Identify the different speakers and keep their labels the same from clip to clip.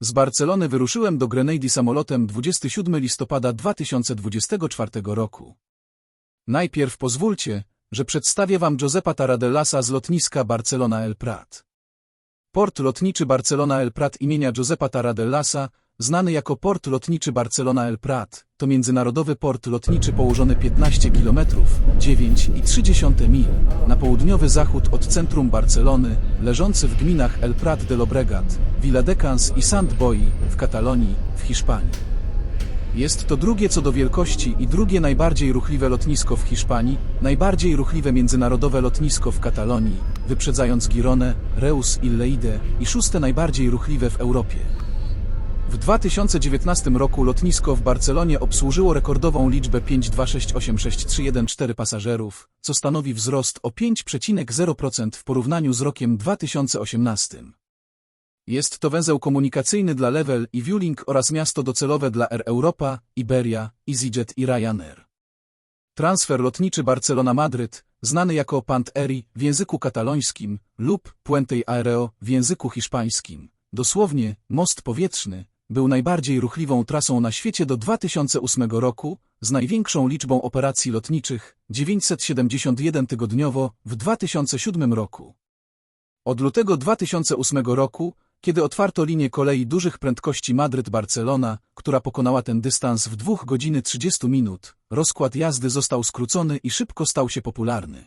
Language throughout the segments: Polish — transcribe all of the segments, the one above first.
Speaker 1: Z Barcelony wyruszyłem do Grenady samolotem 27 listopada 2024 roku. Najpierw pozwólcie, że przedstawię Wam Josepa Taradellasa z lotniska Barcelona El Prat. Port lotniczy Barcelona El Prat imienia Josepa Taradellasa, znany jako Port lotniczy Barcelona El Prat, to międzynarodowy port lotniczy położony 15 km, 9,3 mil, na południowy zachód od centrum Barcelony, leżący w gminach El Prat de Llobregat, Viladecans i Sant Boi, w Katalonii, w Hiszpanii. Jest to drugie co do wielkości i drugie najbardziej ruchliwe lotnisko w Hiszpanii, najbardziej ruchliwe międzynarodowe lotnisko w Katalonii, wyprzedzając Girone, Reus i Lleida i szóste najbardziej ruchliwe w Europie. W 2019 roku lotnisko w Barcelonie obsłużyło rekordową liczbę 5268631 pasażerów, co stanowi wzrost o 5,0% w porównaniu z rokiem 2018. Jest to węzeł komunikacyjny dla Level i Vueling oraz miasto docelowe dla Air Europa, Iberia, EasyJet i Ryanair. Transfer lotniczy Barcelona-Madryt, znany jako Pant Eri w języku katalońskim lub Puente Aéreo w języku hiszpańskim, dosłownie most powietrzny, był najbardziej ruchliwą trasą na świecie do 2008 roku, z największą liczbą operacji lotniczych 971 tygodniowo w 2007 roku. Od lutego 2008 roku kiedy otwarto linię kolei dużych prędkości Madryt-Barcelona, która pokonała ten dystans w 2 godziny 30 minut, rozkład jazdy został skrócony i szybko stał się popularny.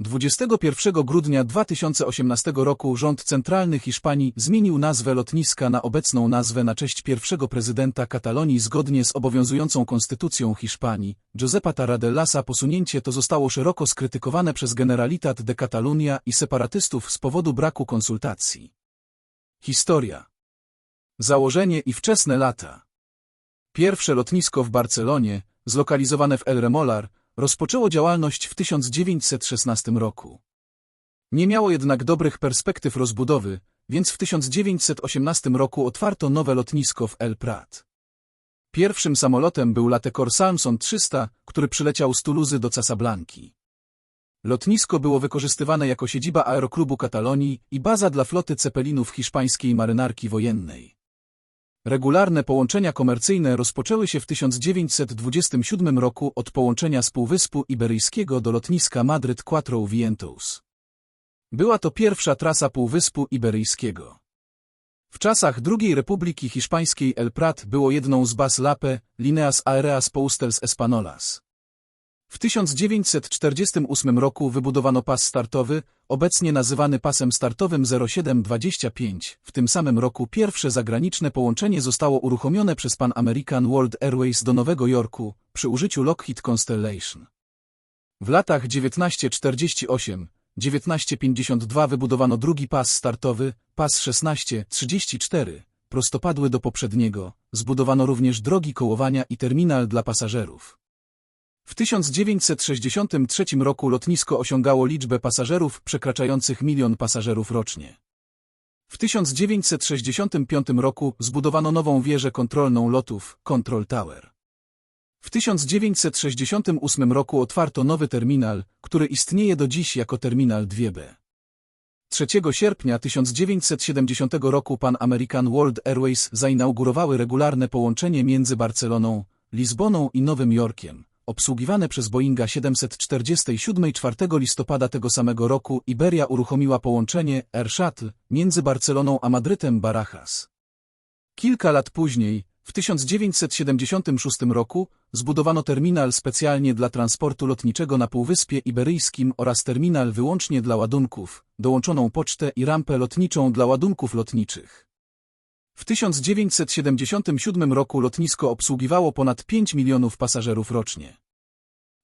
Speaker 1: 21 grudnia 2018 roku rząd centralny Hiszpanii zmienił nazwę lotniska na obecną nazwę na cześć pierwszego prezydenta Katalonii zgodnie z obowiązującą konstytucją Hiszpanii, Josepa Taradellasa. Posunięcie to zostało szeroko skrytykowane przez Generalitat de Catalunya i separatystów z powodu braku konsultacji. Historia. Założenie i wczesne lata. Pierwsze lotnisko w Barcelonie, zlokalizowane w El Remolar, rozpoczęło działalność w 1916 roku. Nie miało jednak dobrych perspektyw rozbudowy, więc w 1918 roku otwarto nowe lotnisko w El Prat. Pierwszym samolotem był Latecor Salmson 300, który przyleciał z Tuluzy do Casablanki. Lotnisko było wykorzystywane jako siedziba Aeroklubu Katalonii i baza dla floty cepelinów hiszpańskiej marynarki wojennej. Regularne połączenia komercyjne rozpoczęły się w 1927 roku od połączenia z Półwyspu Iberyjskiego do lotniska Madryt Quattro Vientos. Była to pierwsza trasa Półwyspu Iberyjskiego. W czasach II Republiki Hiszpańskiej El Prat było jedną z baz LAPE, Lineas Aereas Poustels Espanolas. W 1948 roku wybudowano pas startowy, obecnie nazywany pasem startowym 0725. W tym samym roku pierwsze zagraniczne połączenie zostało uruchomione przez Pan American World Airways do Nowego Jorku przy użyciu Lockheed Constellation. W latach 1948 1952 wybudowano drugi pas startowy, pas 1634, prostopadły do poprzedniego, zbudowano również drogi kołowania i terminal dla pasażerów. W 1963 roku lotnisko osiągało liczbę pasażerów przekraczających milion pasażerów rocznie. W 1965 roku zbudowano nową wieżę kontrolną lotów, Control Tower. W 1968 roku otwarto nowy terminal, który istnieje do dziś jako terminal 2B. 3 sierpnia 1970 roku Pan American World Airways zainaugurowały regularne połączenie między Barceloną, Lizboną i Nowym Jorkiem, obsługiwane przez Boeinga 747 4 listopada tego samego roku Iberia uruchomiła połączenie Air Shuttle między Barceloną a Madrytem Barajas. Kilka lat później, w 1976 roku, zbudowano terminal specjalnie dla transportu lotniczego na Półwyspie Iberyjskim oraz terminal wyłącznie dla ładunków, dołączoną pocztę i rampę lotniczą dla ładunków lotniczych. W 1977 roku lotnisko obsługiwało ponad 5 milionów pasażerów rocznie.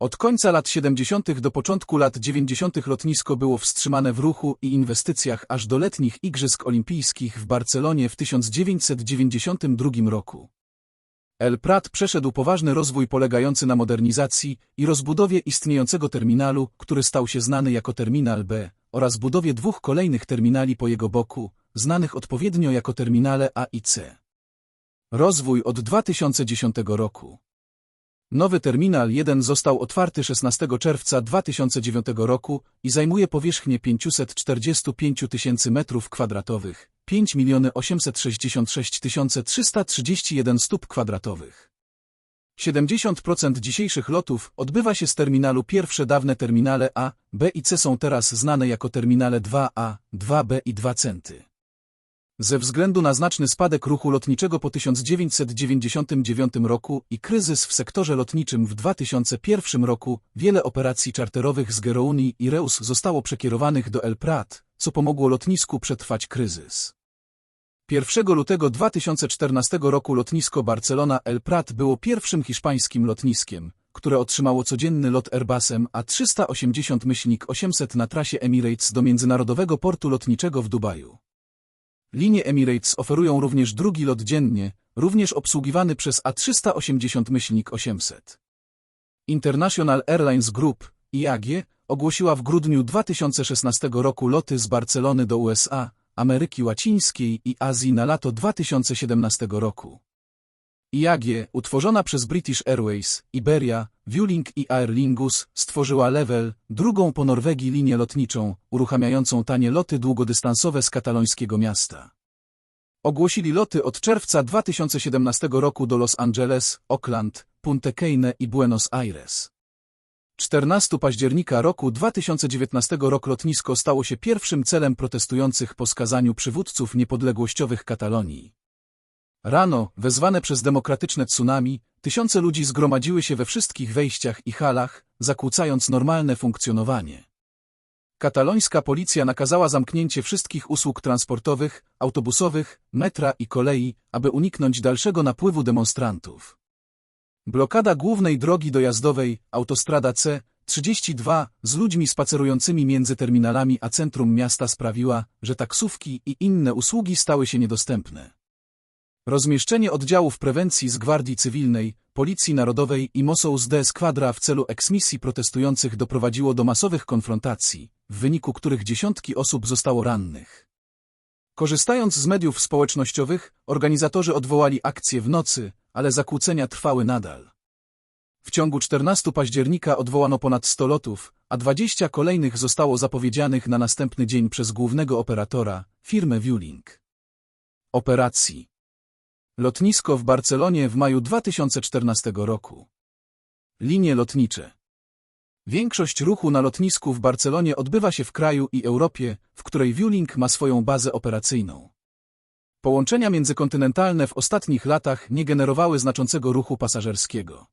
Speaker 1: Od końca lat 70. do początku lat 90. lotnisko było wstrzymane w ruchu i inwestycjach aż do letnich Igrzysk Olimpijskich w Barcelonie w 1992 roku. El Prat przeszedł poważny rozwój polegający na modernizacji i rozbudowie istniejącego terminalu, który stał się znany jako Terminal B, oraz budowie dwóch kolejnych terminali po jego boku, znanych odpowiednio jako terminale A i C. Rozwój od 2010 roku. Nowy Terminal 1 został otwarty 16 czerwca 2009 roku i zajmuje powierzchnię 545 tysięcy metrów kwadratowych, 5 866 331 stóp kwadratowych. 70% dzisiejszych lotów odbywa się z terminalu pierwsze dawne terminale A, B i C są teraz znane jako terminale 2A, 2B i 2 centy. Ze względu na znaczny spadek ruchu lotniczego po 1999 roku i kryzys w sektorze lotniczym w 2001 roku, wiele operacji czarterowych z Gerouni i Reus zostało przekierowanych do El Prat, co pomogło lotnisku przetrwać kryzys. 1 lutego 2014 roku lotnisko Barcelona El Prat było pierwszym hiszpańskim lotniskiem, które otrzymało codzienny lot Airbusem A380-800 na trasie Emirates do międzynarodowego portu lotniczego w Dubaju. Linie Emirates oferują również drugi lot dziennie, również obsługiwany przez A380-800. International Airlines Group, IAG, ogłosiła w grudniu 2016 roku loty z Barcelony do USA, Ameryki Łacińskiej i Azji na lato 2017 roku. IAG, utworzona przez British Airways, Iberia, Vueling i Aer Lingus, stworzyła Level, drugą po Norwegii linię lotniczą, uruchamiającą tanie loty długodystansowe z katalońskiego miasta. Ogłosili loty od czerwca 2017 roku do Los Angeles, Oakland, Punta Cana i Buenos Aires. 14 października roku 2019 rok lotnisko stało się pierwszym celem protestujących po skazaniu przywódców niepodległościowych Katalonii. Rano, wezwane przez demokratyczne tsunami, tysiące ludzi zgromadziły się we wszystkich wejściach i halach, zakłócając normalne funkcjonowanie. Katalońska policja nakazała zamknięcie wszystkich usług transportowych, autobusowych, metra i kolei, aby uniknąć dalszego napływu demonstrantów. Blokada głównej drogi dojazdowej, autostrada C, 32, z ludźmi spacerującymi między terminalami a centrum miasta sprawiła, że taksówki i inne usługi stały się niedostępne. Rozmieszczenie oddziałów prewencji z Gwardii Cywilnej, Policji Narodowej i Mossos de Squadra w celu eksmisji protestujących doprowadziło do masowych konfrontacji, w wyniku których dziesiątki osób zostało rannych. Korzystając z mediów społecznościowych, organizatorzy odwołali akcję w nocy, ale zakłócenia trwały nadal. W ciągu 14 października odwołano ponad 100 lotów, a 20 kolejnych zostało zapowiedzianych na następny dzień przez głównego operatora, firmę Vueling. Operacji Lotnisko w Barcelonie w maju 2014 roku. Linie lotnicze Większość ruchu na lotnisku w Barcelonie odbywa się w kraju i Europie, w której Vueling ma swoją bazę operacyjną. Połączenia międzykontynentalne w ostatnich latach nie generowały znaczącego ruchu pasażerskiego.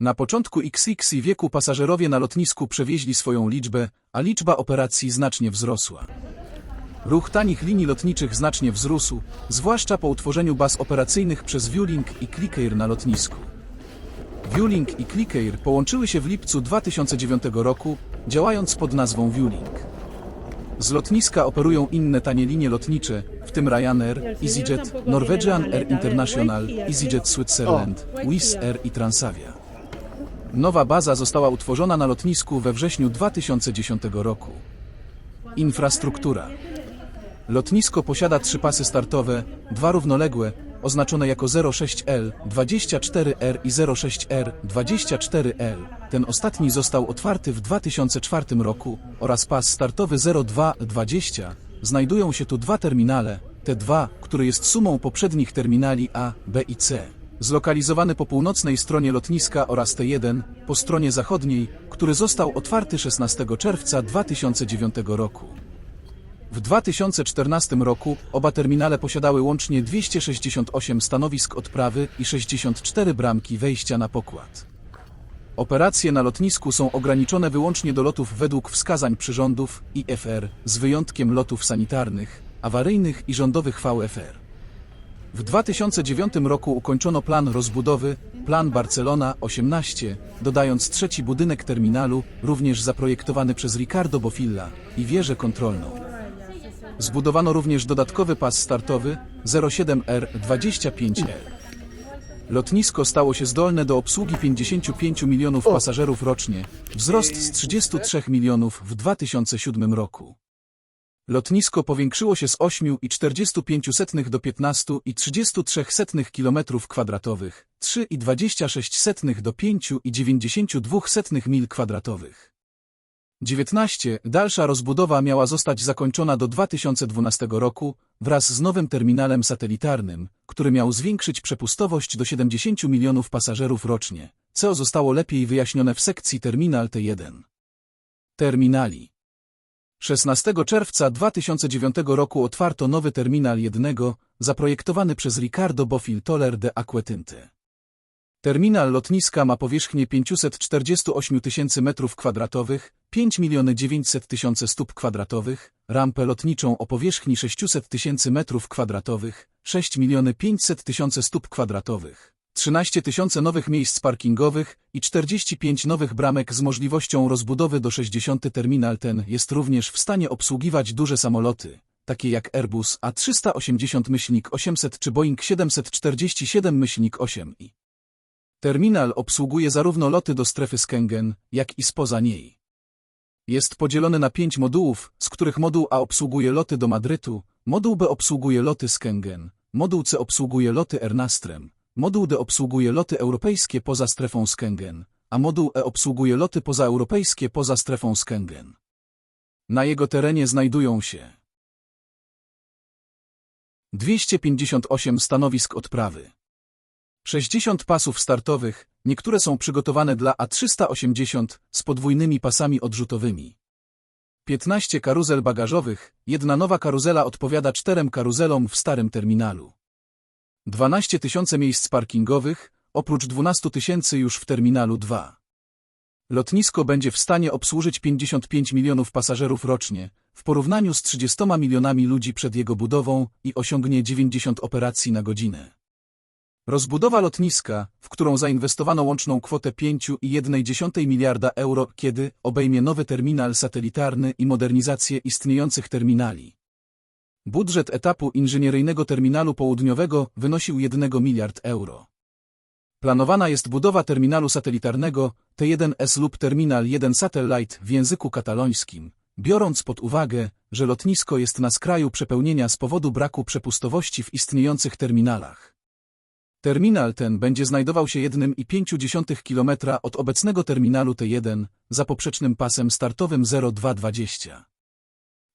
Speaker 1: Na początku XX wieku pasażerowie na lotnisku przewieźli swoją liczbę, a liczba operacji znacznie wzrosła. Ruch tanich linii lotniczych znacznie wzrósł, zwłaszcza po utworzeniu baz operacyjnych przez Vueling i Clickair na lotnisku. Vueling i Clickair połączyły się w lipcu 2009 roku, działając pod nazwą Vueling. Z lotniska operują inne tanie linie lotnicze, w tym Ryanair, EasyJet, Norwegian Air International, EasyJet Switzerland, Wizz Air i Transavia. Nowa baza została utworzona na lotnisku we wrześniu 2010 roku. Infrastruktura. Lotnisko posiada trzy pasy startowe, dwa równoległe, oznaczone jako 06L, 24R i 06R, 24L. Ten ostatni został otwarty w 2004 roku oraz pas startowy 0220. Znajdują się tu dwa terminale, T2, który jest sumą poprzednich terminali A, B i C. Zlokalizowany po północnej stronie lotniska oraz T1, po stronie zachodniej, który został otwarty 16 czerwca 2009 roku. W 2014 roku oba terminale posiadały łącznie 268 stanowisk odprawy i 64 bramki wejścia na pokład. Operacje na lotnisku są ograniczone wyłącznie do lotów według wskazań przyrządów IFR, z wyjątkiem lotów sanitarnych, awaryjnych i rządowych VFR. W 2009 roku ukończono plan rozbudowy, plan Barcelona 18, dodając trzeci budynek terminalu, również zaprojektowany przez Ricardo Bofilla, i wieżę kontrolną. Zbudowano również dodatkowy pas startowy 07R25L. Lotnisko stało się zdolne do obsługi 55 milionów pasażerów rocznie, wzrost z 33 milionów w 2007 roku. Lotnisko powiększyło się z 8,45 do 15,33 km kwadratowych, 3,26 do 5,92 mil kwadratowych. 19. Dalsza rozbudowa miała zostać zakończona do 2012 roku wraz z nowym terminalem satelitarnym, który miał zwiększyć przepustowość do 70 milionów pasażerów rocznie, co zostało lepiej wyjaśnione w sekcji Terminal T1. Terminali 16 czerwca 2009 roku otwarto nowy terminal jednego, zaprojektowany przez Ricardo Bofill Toller de Aquetynty. Terminal lotniska ma powierzchnię 548 tysięcy metrów kwadratowych, 5 miliony 900 tysięcy stóp kwadratowych, rampę lotniczą o powierzchni 600 tysięcy metrów kwadratowych, 6 miliony 500 tysięcy stóp kwadratowych, 13 tysiące nowych miejsc parkingowych i 45 nowych bramek z możliwością rozbudowy do 60. Terminal ten jest również w stanie obsługiwać duże samoloty, takie jak Airbus A380-800 czy Boeing 747-8 i Terminal obsługuje zarówno loty do strefy Schengen, jak i spoza niej. Jest podzielony na pięć modułów, z których moduł A obsługuje loty do Madrytu, moduł B obsługuje loty Schengen, moduł C obsługuje loty Ernastrem, moduł D obsługuje loty europejskie poza strefą Schengen, a moduł E obsługuje loty pozaeuropejskie poza strefą Schengen. Na jego terenie znajdują się 258 stanowisk odprawy. 60 pasów startowych, niektóre są przygotowane dla A380 z podwójnymi pasami odrzutowymi. 15 karuzel bagażowych, jedna nowa karuzela odpowiada czterem karuzelom w starym terminalu. 12 tysiące miejsc parkingowych, oprócz 12 tysięcy już w terminalu 2. Lotnisko będzie w stanie obsłużyć 55 milionów pasażerów rocznie, w porównaniu z 30 milionami ludzi przed jego budową i osiągnie 90 operacji na godzinę. Rozbudowa lotniska, w którą zainwestowano łączną kwotę 5,1 miliarda euro, kiedy obejmie nowy terminal satelitarny i modernizację istniejących terminali. Budżet etapu inżynieryjnego terminalu południowego wynosił 1 miliard euro. Planowana jest budowa terminalu satelitarnego T1S lub Terminal 1 Satellite w języku katalońskim, biorąc pod uwagę, że lotnisko jest na skraju przepełnienia z powodu braku przepustowości w istniejących terminalach. Terminal ten będzie znajdował się 1,5 km od obecnego terminalu T1 za poprzecznym pasem startowym 0220.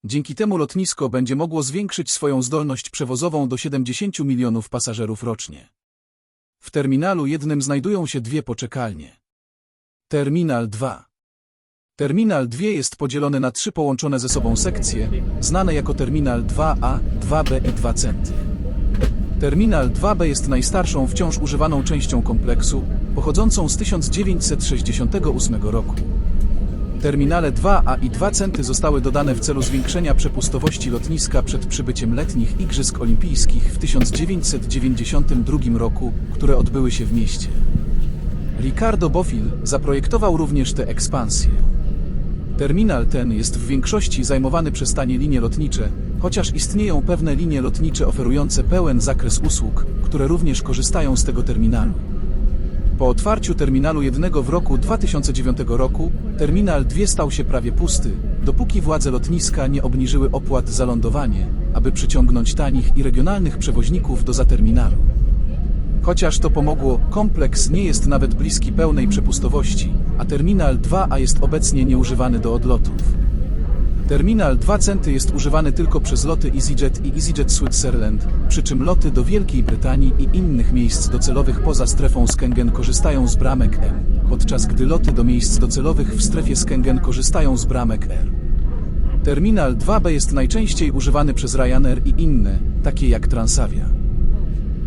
Speaker 1: Dzięki temu lotnisko będzie mogło zwiększyć swoją zdolność przewozową do 70 milionów pasażerów rocznie. W terminalu jednym znajdują się dwie poczekalnie. Terminal 2. Terminal 2 jest podzielony na trzy połączone ze sobą sekcje, znane jako Terminal 2A, 2B i 2 centy. Terminal 2B jest najstarszą wciąż używaną częścią kompleksu, pochodzącą z 1968 roku. Terminale 2A i 2 centy zostały dodane w celu zwiększenia przepustowości lotniska przed przybyciem letnich Igrzysk Olimpijskich w 1992 roku, które odbyły się w mieście. Ricardo Bofill zaprojektował również tę ekspansję. Terminal ten jest w większości zajmowany przez tanie linie lotnicze, chociaż istnieją pewne linie lotnicze oferujące pełen zakres usług, które również korzystają z tego terminalu. Po otwarciu terminalu jednego w roku 2009 roku, terminal 2 stał się prawie pusty, dopóki władze lotniska nie obniżyły opłat za lądowanie, aby przyciągnąć tanich i regionalnych przewoźników do zaterminalu. Chociaż to pomogło, kompleks nie jest nawet bliski pełnej przepustowości, a terminal 2A jest obecnie nieużywany do odlotów. Terminal 2 centy jest używany tylko przez loty EasyJet i EasyJet Switzerland, przy czym loty do Wielkiej Brytanii i innych miejsc docelowych poza strefą Schengen korzystają z bramek M, podczas gdy loty do miejsc docelowych w strefie Schengen korzystają z bramek R. Terminal 2B jest najczęściej używany przez Ryanair i inne, takie jak Transavia.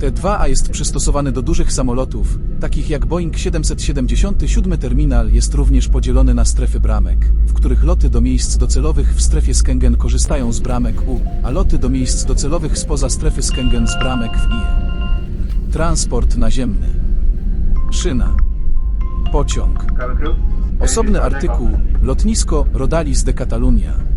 Speaker 1: T2A jest przystosowany do dużych samolotów, takich jak Boeing 777 terminal jest również podzielony na strefy bramek, w których loty do miejsc docelowych w strefie Schengen korzystają z bramek U, a loty do miejsc docelowych spoza strefy Schengen z bramek w IE. Transport naziemny. Szyna. Pociąg. Osobny artykuł. Lotnisko Rodalis de Catalunya.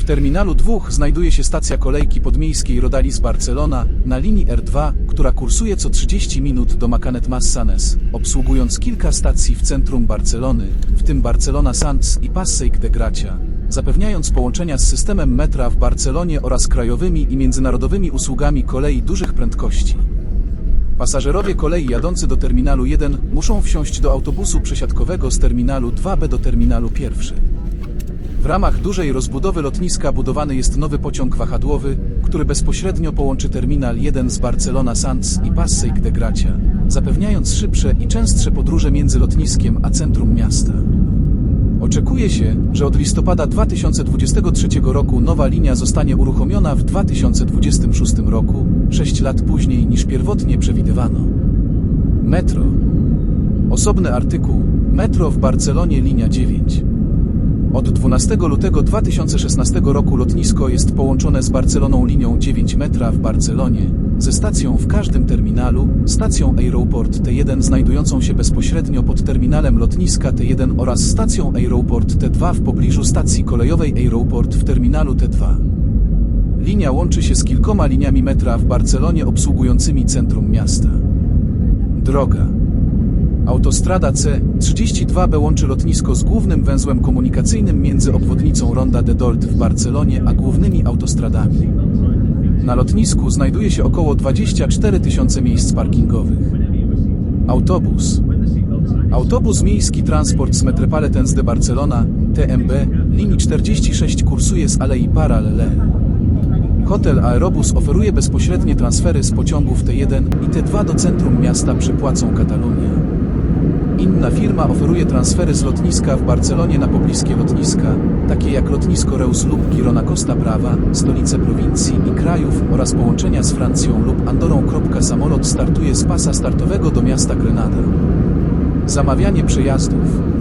Speaker 1: W terminalu 2 znajduje się stacja kolejki podmiejskiej Rodalis Barcelona na linii R2, która kursuje co 30 minut do Macanet Massanes, obsługując kilka stacji w centrum Barcelony, w tym Barcelona Sands i Passeig de Gracia, zapewniając połączenia z systemem metra w Barcelonie oraz krajowymi i międzynarodowymi usługami kolei dużych prędkości. Pasażerowie kolei jadący do terminalu 1 muszą wsiąść do autobusu przesiadkowego z terminalu 2B do terminalu 1. W ramach dużej rozbudowy lotniska budowany jest nowy pociąg wahadłowy, który bezpośrednio połączy terminal 1 z Barcelona Sands i Passeic de Gracia, zapewniając szybsze i częstsze podróże między lotniskiem a centrum miasta. Oczekuje się, że od listopada 2023 roku nowa linia zostanie uruchomiona w 2026 roku, 6 lat później niż pierwotnie przewidywano. Metro. Osobny artykuł Metro w Barcelonie linia 9. Od 12 lutego 2016 roku lotnisko jest połączone z Barceloną linią 9 metra w Barcelonie, ze stacją w każdym terminalu, stacją Aeroport T1 znajdującą się bezpośrednio pod terminalem lotniska T1 oraz stacją Aeroport T2 w pobliżu stacji kolejowej Aeroport w terminalu T2. Linia łączy się z kilkoma liniami metra w Barcelonie obsługującymi centrum miasta. Droga. Autostrada C32B łączy lotnisko z głównym węzłem komunikacyjnym między obwodnicą Ronda de Dolt w Barcelonie a głównymi autostradami. Na lotnisku znajduje się około 24 tysiące miejsc parkingowych. Autobus. Autobus miejski Transports Metropolitans de Barcelona, TMB, linii 46 kursuje z Alei Paralele. Hotel Aerobus oferuje bezpośrednie transfery z pociągów T1 i T2 do centrum miasta przy płacą Katalunia. Inna firma oferuje transfery z lotniska w Barcelonie na pobliskie lotniska, takie jak lotnisko Reus lub Girona Costa Brava, stolice prowincji i krajów oraz połączenia z Francją lub Andorą. Samolot startuje z pasa startowego do miasta Grenada. Zamawianie przejazdów.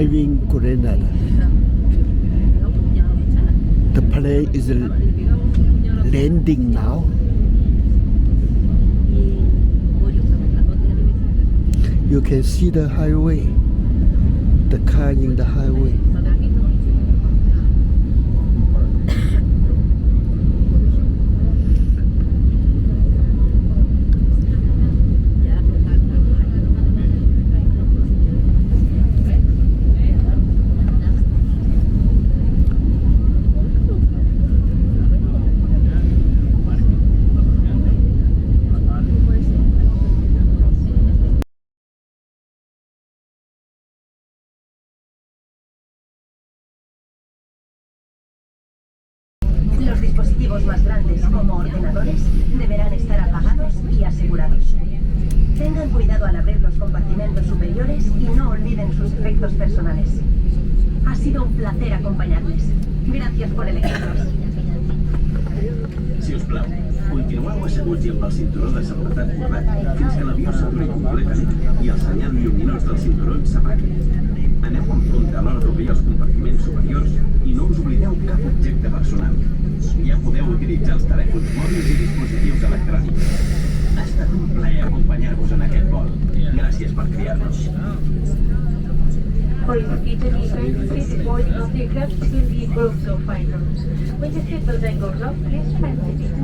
Speaker 2: Driving Grenada. The plane is landing now. You can see the highway. The car in the highway.
Speaker 3: dispositivos más grandes como ordenadores deberán estar apagados y asegurados. Tengan cuidado al abrir los compartimentos superiores y no olviden sus efectos personales. Ha sido un placer acompañarles. Gracias por elegirnos.
Speaker 4: Si us plau, continueu asseguts i amb el cinturó de seguretat curvat fins que l'avió s'aturi completament i el senyal lluminós del cinturó s'apagui. Aneu amb compte a
Speaker 3: They have feel the growth of finance. When you see the angles, up, please find the